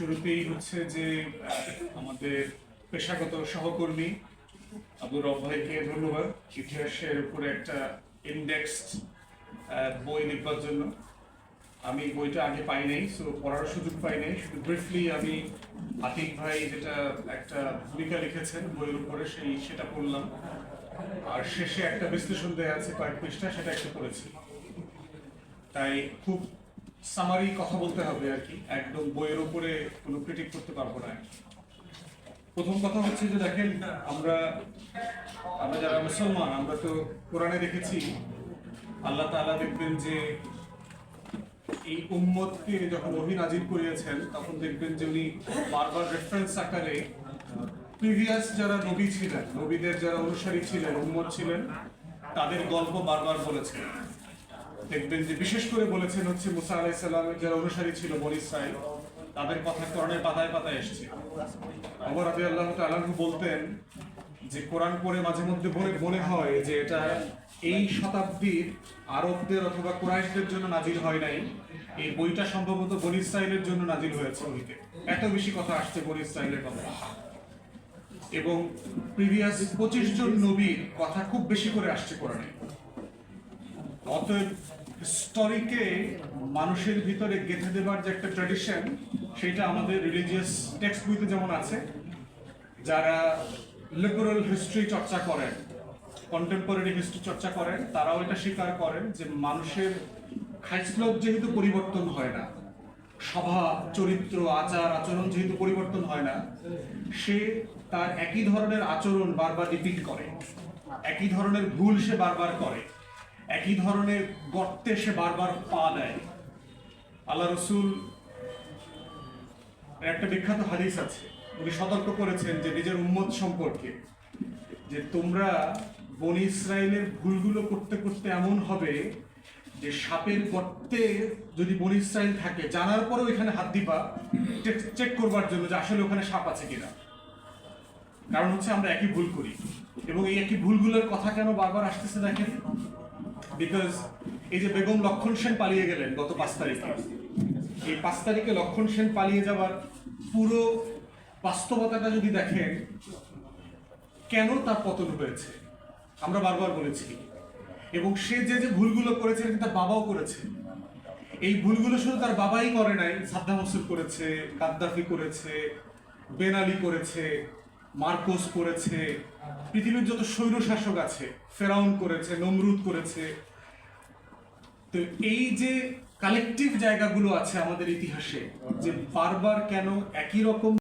শুরুতেই হচ্ছে যে আমাদের পেশাগত সহকর্মী আব্দুর রব ভাইকে ধন্যবাদ ইতিহাসের উপরে একটা ইন্ডেক্স বই লিখবার জন্য। আমি বইটা আগে পাই নাই সো পড়ার সুযোগ পাই নাই। শুধু ব্রিফলি আমি আতিক ভাই যেটা একটা ভূমিকা লিখেছেন বইয়ের উপরে, সেই সেটা পড়লাম। আর শেষে একটা বিশ্লেষণ দেওয়া আছে কয়েক পৃষ্ঠা, সেটা একটু পড়েছি। তাই খুব সামারি কথা বলতে হবে আর কি। একদম বইয়ের উপরে কোনো ক্রিটিক করতে পারব না। প্রথম কথা হচ্ছে যে দেখেন, আমরা আমরা যারা মুসলমান, আমরা তো কোরআনে দেখেছি, আল্লাহ তাআলা দেখবেন যে এই উম্মতকে যখন ওহী নাজির করিয়েছেন, তখন দেখবেন যে উনি বারবার রেফারেন্স আকারে প্রিভিয়াস যারা নবী ছিলেন, নবীদের যারা অনুসারী ছিলেন, উম্মত ছিলেন, তাদের গল্প বারবার বলেছেন। দেখবেন যে বিশেষ করে বলেছেন হচ্ছে মুসা আলাইসাল্লামের যারা অনুসারী ছিল বনি ইসরাইল তাদের কথা কোরআনের পাতায় পাতায় এসেছে। অমর আদি আল্লাহ তালাহু বলতেন যে কোরআন পড়ে মাঝে মধ্যে মনে মনে হয় যে এটা এই শতাব্দীর আরবদের অথবা কুরাইশদের জন্য নাজিল হয় নাই। এই বইটা সম্ভবত বনি ইসরাইলের জন্য নাজিল হয়েছে বইতে। এত বেশি কথা আসছে বনি ইসরাইলের কথা। এবং প্রিভিয়াস পঁচিশ জন নবীর কথা খুব বেশি করে আসছে কোরআনে। অতএব স্টোরিকে মানুষের ভিতরে গেঁথে দেবার যে একটা ট্র্যাডিশন সেটা আমাদের রিলিজিয়াস টেক্সট বইতে যেমন আছে, যারা লিবারাল হিস্ট্রি চর্চা করেন কন্টেম্পোরারি হিস্ট্রি চর্চা করেন, তারাও এটা স্বীকার করেন যে মানুষের খাইসলত যেহেতু পরিবর্তন হয় না স্বভাব চরিত্র, আচার, আচরণ যেহেতু পরিবর্তন হয় না, সে তার একই ধরনের আচরণ বারবার রিপিট করে, একই ধরনের ভুল সে বারবার করে। একই ধরনের গর্তে সে বারবার পা দেয়। আল্লাহ রসুল একটা বিখ্যাত হাদিস আছে। উনি সতর্ক করেছেন যে নিজের উম্মত সম্পর্কে, যে তোমরা বনি ইসরায়েলের ভুলগুলো করতে করতে এমন হবে যে সাপের গর্তে যদি বনি ইসরায়েল থাকে, জানার পরেও এখানে হাত দিবা চেক করবার জন্য যে আসলে ওখানে সাপ আছে কিনা। কারণ হচ্ছে আমরা একই ভুল করি। এবং এই একই ভুলগুলোর কথা কেন বারবার আসতেছে দেখেন? বিকজ এই যে বেগম লক্ষণ সেন পালিয়ে গেলেন গত পাঁচ তারিখে, এই পাঁচ তারিখে লক্ষণ সেন পালিয়ে যাওয়ার পুরো বাস্তবতাটা যদি দেখেন, কেন তার পতন হয়েছে? আমরা বারবার বলেছি। এবং সে যে যে ভুলগুলো করেছে তার বাবাও করেছে। এই ভুলগুলো শুধু তার বাবাই করে নাই, সাদ্দাম হোসেন করেছে, গাদ্দাফি করেছে, বেন আলী করেছে, মার্কোস করেছে, পৃথিবীর যত স্বৈর শাসক আছে, ফেরাউন করেছে, নমরুদ করেছে তো এই যে কালেকটিভ জায়গাগুলো আছে আমাদের ইতিহাসে যে বারবার কেন একই রকম